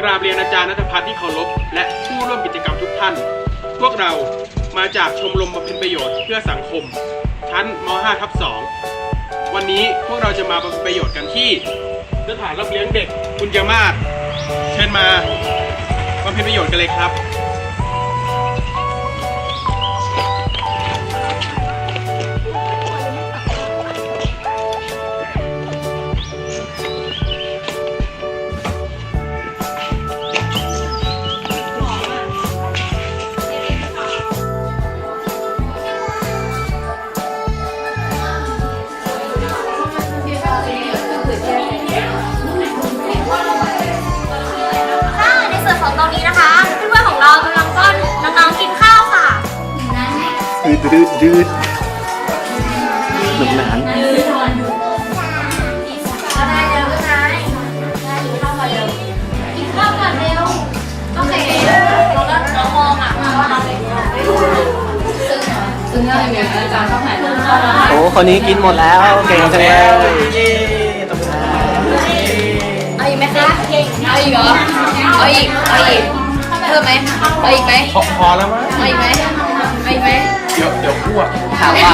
กราบเรียนอาจารย์นัทพัฒน์ที่เคารพและผู้ร่วมกิจกรรมทุกท่าน พวกเรามาจากชมรมบำเพ็ญประโยชน์เพื่อสังคม ชั้นม .5 ทับ2วันนี้พวกเราจะมาบำเพ็ญประโยชน์กันที่สถานรับเลี้ยงเด็กคุณยามาศเชิญมาบำเพ็ญประโยชน์กันเลยครับ ดืดดืดดืดหนุกหนานก็ได้เร็วนะกินข้าวก่อนเร็วกินข้าวก่อนเร็วโอเคเราก็น้องมองอะว่าเราเป็นซึ่งโอ้ คนนี้กินหมดแล้ว เก่งจังเลยเอาอีกไหมคะ เอาอีกเหรอ เอาอีก เอาอีกเพิ่มไหมเอาอีกไหมพอพอแล้วมั้งเอาอีกไหม อ้วกถามว่า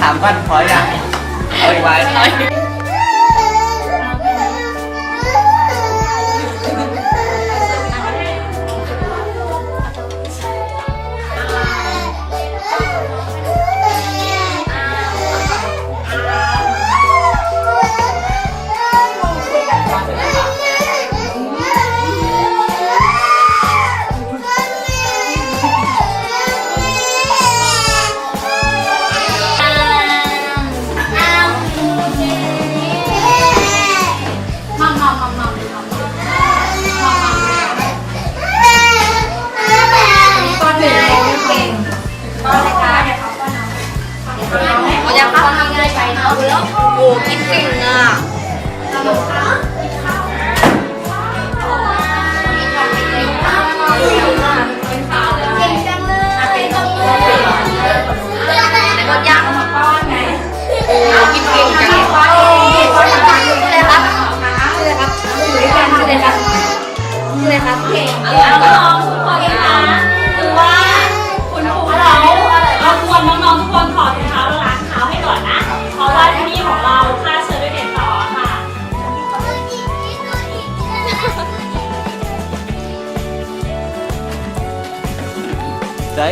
ถามก่อนพออย่างเอาอีกไว้ ง่ายไปเนาะแ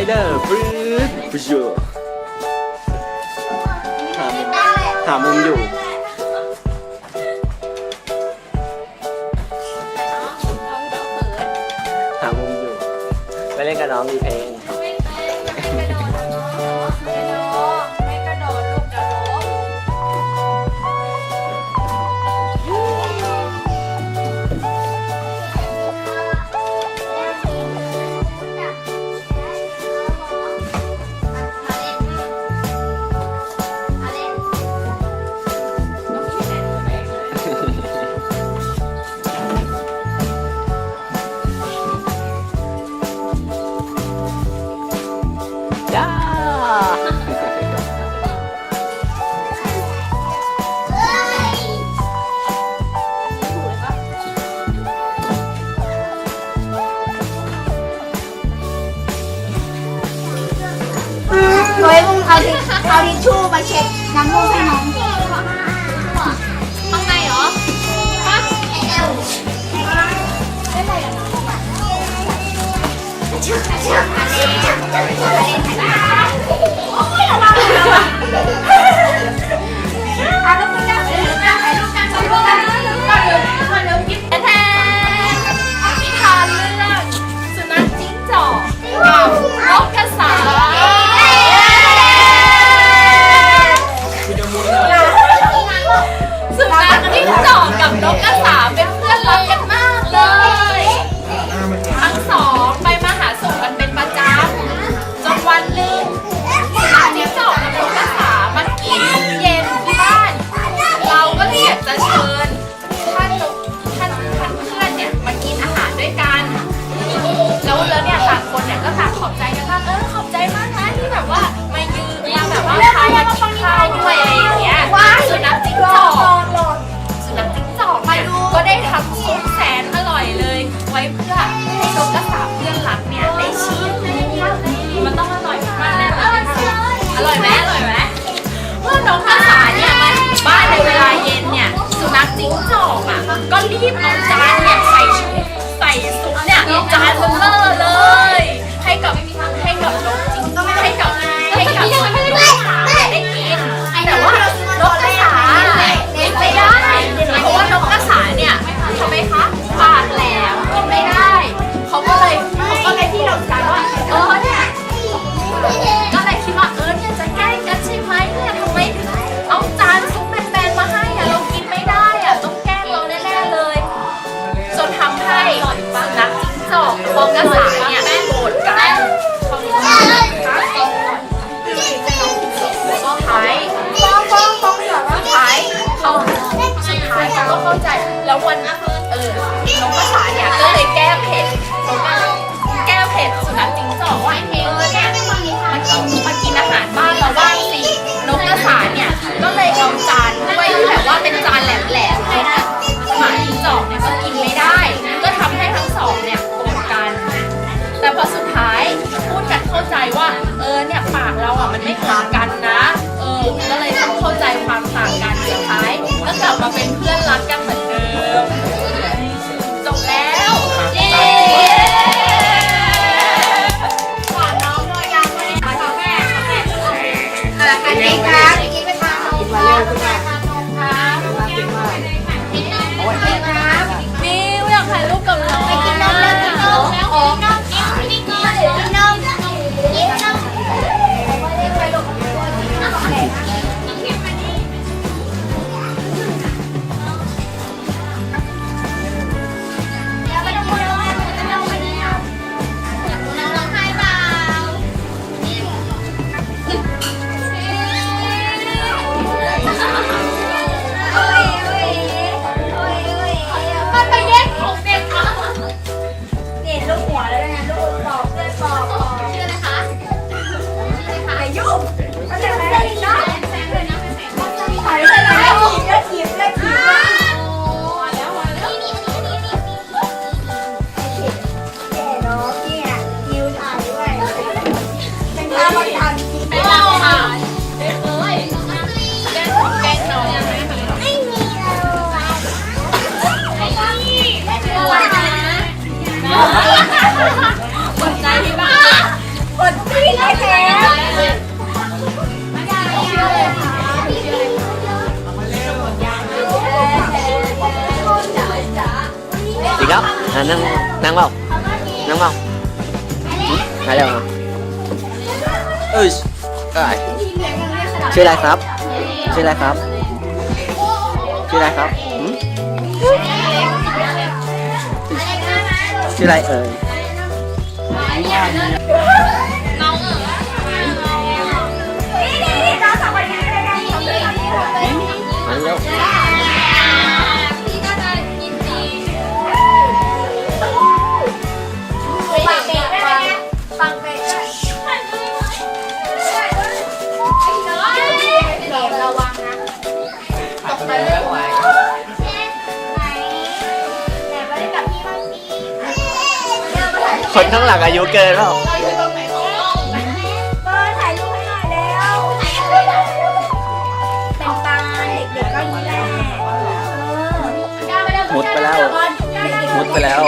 เดอร์ฟรืดฟูชัวหามุมหามุมอยู่ หามุมอยู่ ไปเล่นกับน้องมีเพลง จ้าโดยมึงเอาทิเอาทิชชู่มาเช็ดน้ำมูกให้น้อง อะ รีบเอาจานเนี่ยใส่ใส่ซุปเนี่ยจานเบลอ นักจิ้งจอกฟองกระสาเนี่ยแม่โกรธกันสุดท้ายฟองฟองฟองแบบว่าสุดท้ายเขาสุดท้ายเขาก็เข้าใจแล้ววันนั้น ว่า เออเนี่ยปากเราอะมันไม่ต่างกันนะ เออก็เลยต้องเข้าใจความต่างกันสุดท้ายก็กลับมาเป็นเพื่อนรักกันเหมือน à, nắng nắng không nắng không thấy ừ, đâu hả? Ơi ai? Chưa lại khóc chưa lại khóc chưa lại khóc chưa lại ơi คนข้างหลังอายุเกินแล้วเราอถ่ายรูปให้หน่อยแล้วเป็นปานเด็กๆก็ย่างนี้แมุดไปแล้ว มุดไปแล้ว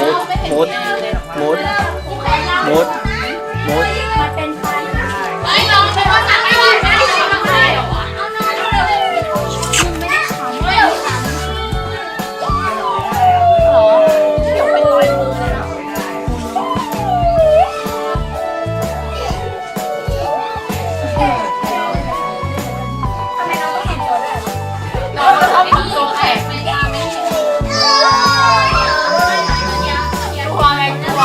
มุด มุด มุด มุด น้องชอบกินโจ๊กแขกไม่ได้ไม่ได้กลัวอะไรกลัว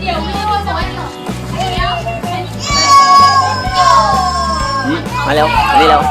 เดี๋ยวไม่รู้จะว่าเดี๋ยมาแล้วมานี่เร็ว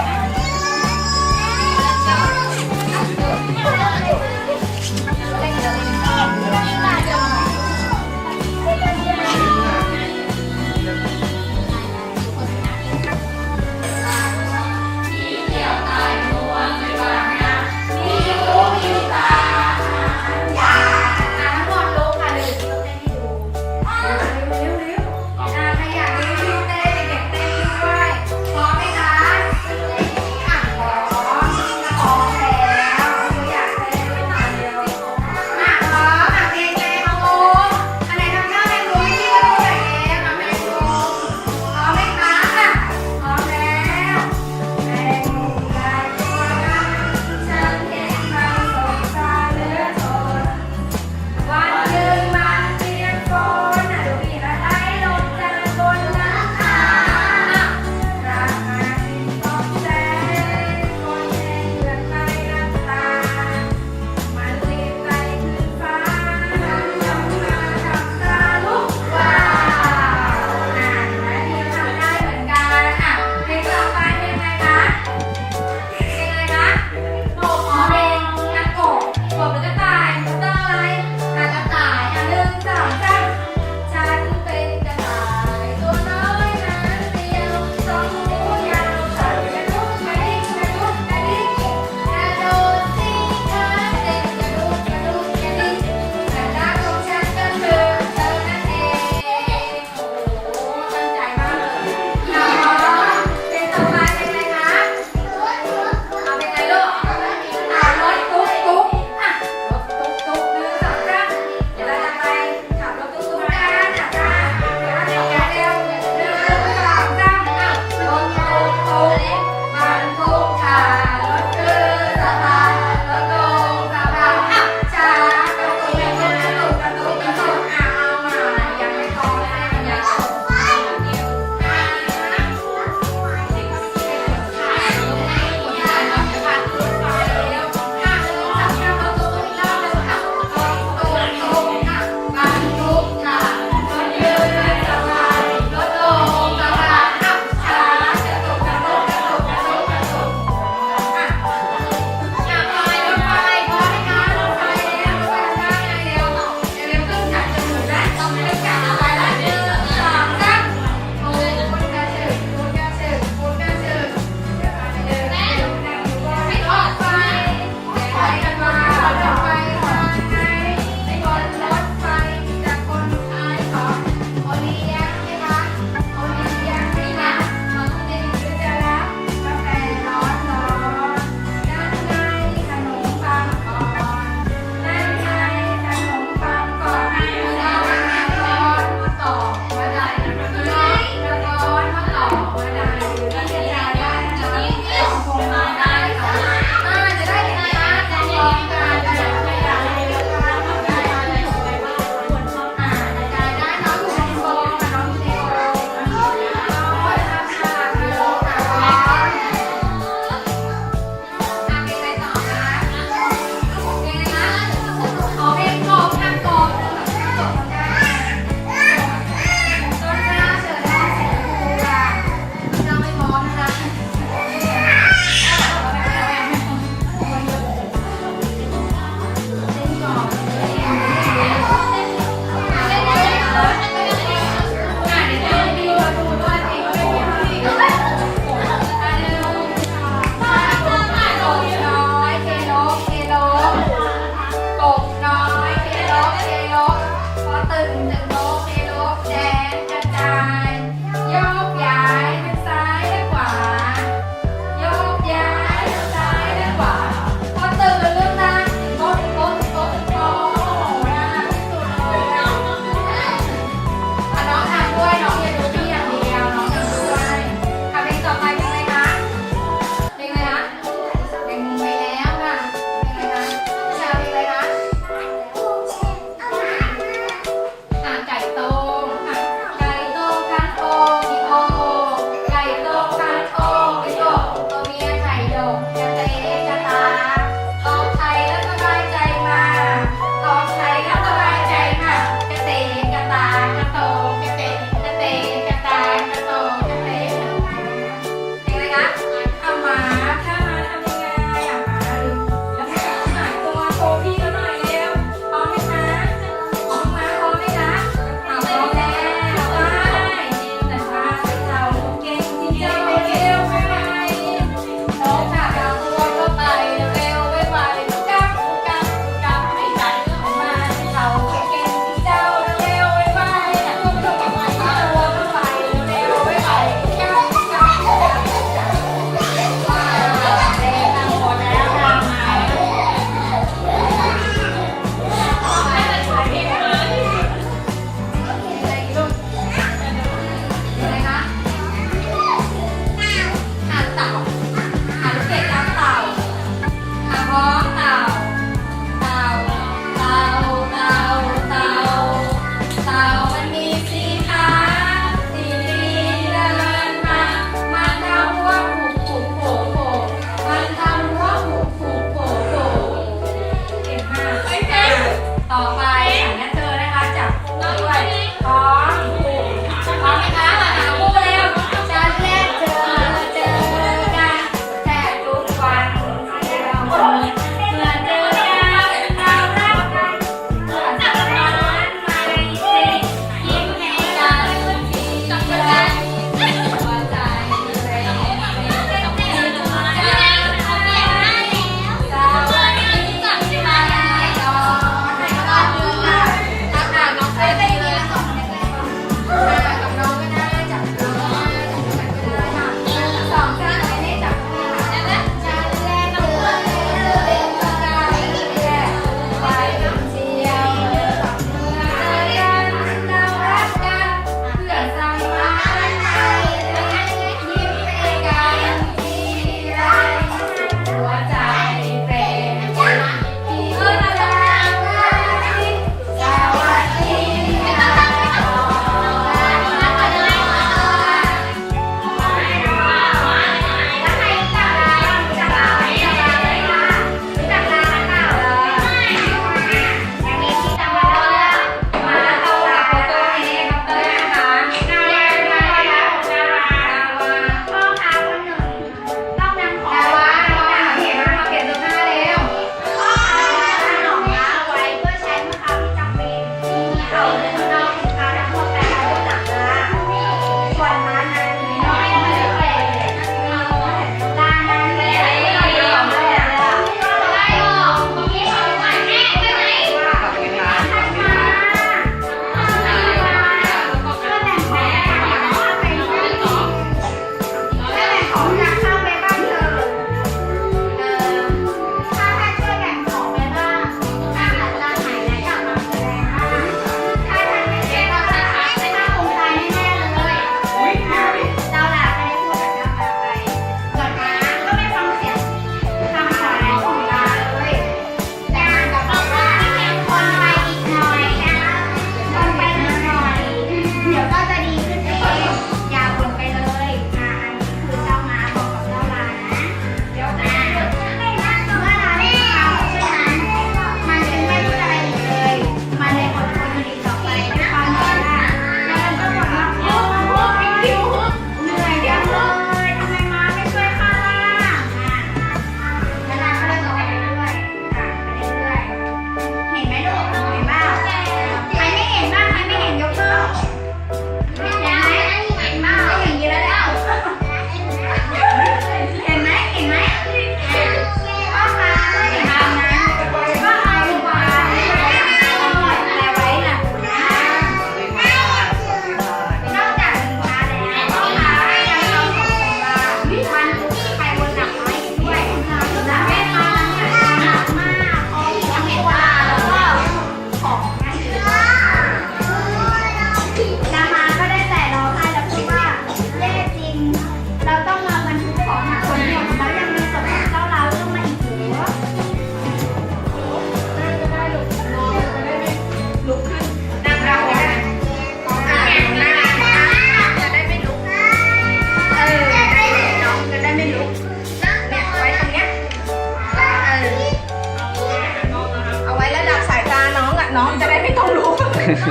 จะได้ไม่ต้องรู้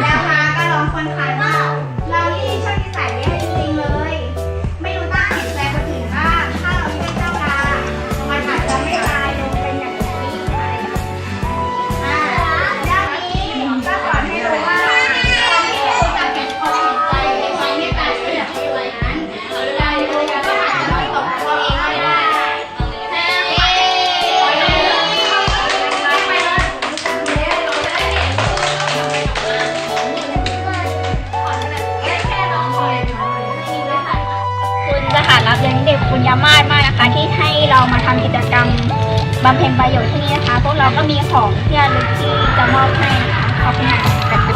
แล้วมาก็ร้องคนขาย สถานรับเลี้ยงเด็กคุณยามาศมากนะคะ ที่ให้เรามาทำกิจกรรมบำเพ็ญประโยชน์ที่นี่นะคะ พวกเราก็มีของที่ระลึกที่จะมอบให้นะคะขอบคุณค่ะ